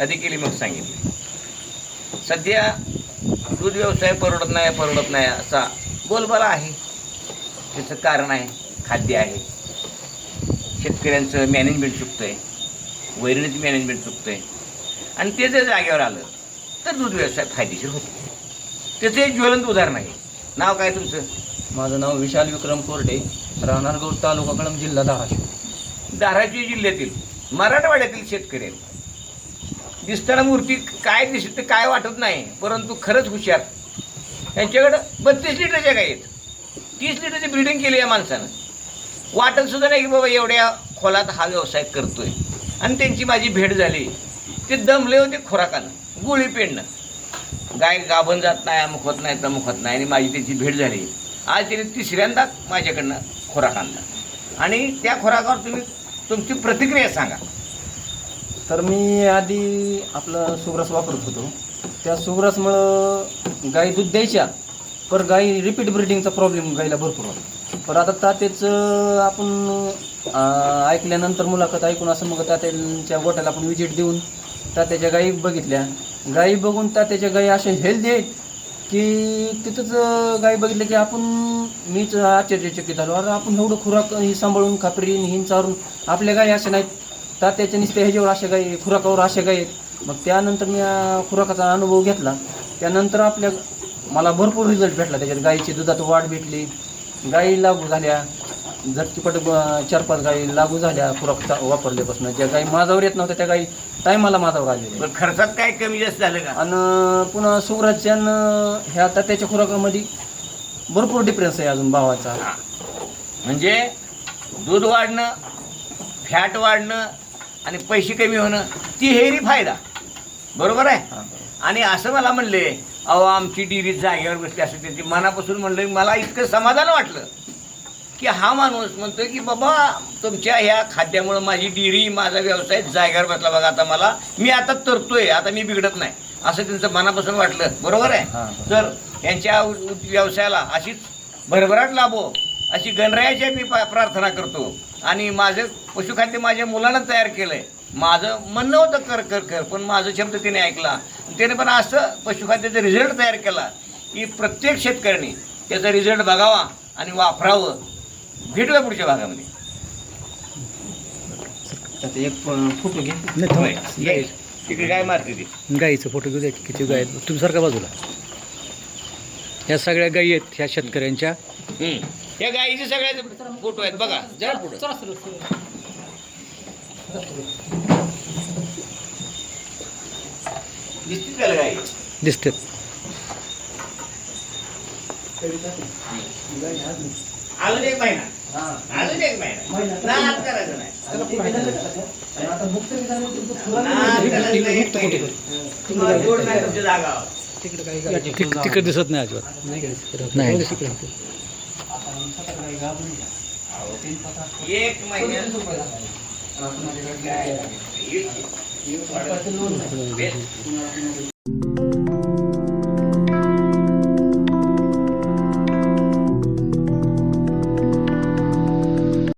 अधिकेली मग सांगितले सध्या दूध व्यवसाय परवडत नाही परवडत नाही असा बोलबाला आहे. त्याचं कारण आहे खाद्य आहे. शेतकऱ्यांचं मॅनेजमेंट चुकतंय. वैरणीचं मॅनेजमेंट चुकतंय. आणि ते जर जागेवर आलं तर दूध व्यवसाय फायदेशीर होतो. त्याचं एक ज्वलंत उदाहरण आहे. नाव काय तुमचं? माझं नाव विशाल विक्रम कोरडे राहणार गौड तालुका कळंब जिल्हा धाराशिव धाराशिव जिल्ह्यातील मराठवाड्यातील शेतकरी आहेत. दिसताना मूर्ती काय दिसते काय वाटत नाही परंतु खरंच हुशार. त्यांच्याकडं बत्तीस लिटरच्या गाई आहेत. तीस लिटरची ब्रिडिंग केली या माणसानं. वाटत सुद्धा नाही की बाबा एवढ्या खोलात हा व्यवसाय करतोय. आणि त्यांची माझी भेट झाली. ते दमले होते खोराकानं गोळी पेंडणं. गाय गाभण जात नाही अमुख होत नाही तमुख होत नाही आणि माझी त्यांची भेट झाली. आज त्याने तिसऱ्यांदा माझ्याकडनं खोराक आणला. आणि त्या खोराकावर तुम्ही तुमची प्रतिक्रिया सांगा. तर मी आधी आपलं सुग्रास वापरत होतो. त्या सुग्रासमुळं गाई दूध द्यायच्या पर गाई रिपीट ब्रिडिंगचा प्रॉब्लेम गाईला भरपूर होता. पण आता तात्याचं आपण ऐकल्यानंतर मुलाखत ऐकून असं मग तात्यांच्या गोट्याला आपण विजिट देऊन तात्याच्या गाई बघितल्या. गाई बघून तात्याच्या गाई अशा हेल्दी आहेत की तिथंच गाई बघितलं की आपण मीच आश्चर्यचकित झालो. अरे आपण एवढं खुराक ही सांभाळून खापरी हिंचारून आपल्या गाई अशा नाहीत. तात्याच्या नुसत्या ह्याच्यावर अशा गायी खुराकावर अशा गायी आहेत. मग त्यानंतर मी अं, खुराकाचा अनुभव घेतला. त्यानंतर आपल्या मला भरपूर रिझल्ट भेटला त्याच्यात. गायीची दुधात वाढ भेटली. गायी लागू झाल्या. झटकीपट ब- चार पाच गायी लागू झाल्या खुराक वापरल्यापासून. ज्या गायी माझावर येत नव्हत्या त्या गायी टायमाला माझावर आलेल्या पण खर्चात काय कमी जास्त झालं का? आणि पुन्हा सुगराजच्या ह्या तात्याच्या खुराकामध्ये भरपूर डिफरन्स आहे अजून भावाचा. हा. म्हणजे दूध वाढणं फॅट वाढणं आणि पैसे कमी होणं ती हेरी फायदा. बरोबर आहे. आणि असं मला म्हणले अहो आमची डिरी जागेवर बसली असं त्यांची मनापासून म्हणलं मला इतकं समाधान वाटलं की हा माणूस म्हणतोय की बाबा तुमच्या ह्या खाद्यामुळं माझी डिरी माझा व्यवसाय जागेवर बसला बघा आता मला. मी आता तरतोय आता मी बिघडत नाही. असं त्यांचं मनापासून वाटलं. बरोबर आहे. तर यांच्या व्यवसायाला अशीच भरभराट लाभो. अशी गणरायाची मी पा- प्रार्थना करतो. आणि माझं पशुखाद्य माझ्या मुलानं तयार केलंय. माझं म्हणणं होतं कर कर कर पण माझं शब्द त्याने ऐकला. त्याने पण असं पशुखाद्याचा रिझल्ट तयार केला की प्रत्येक शेतकऱ्याने त्याचा रिझल्ट बघावा आणि वापरावं. भेटूया पुढच्या भागामध्ये. त्याचा एक फोटो घे. तिकडे मारते ती. गाईचं फोटो घेऊ द्या किती गाय आहेत. तुम्ही सारखा बाजूला. ह्या सगळ्या गायी आहेत ह्या शेतकऱ्यांच्या. या गाईचे सगळ्याचे फोटो आहेत बघा. जरा पुढे. दिसतील त्याला गाई? दिसतात अजून एक महिना. अजून एक महिना. नाद करायचं नाही. नाद करायचं नाही, एक महिना. तुम्हाला जोड नाही तुमच्या जागावर. तिक- तिकडे दिसत नाही अजिबात. नाही एक महिन्यात?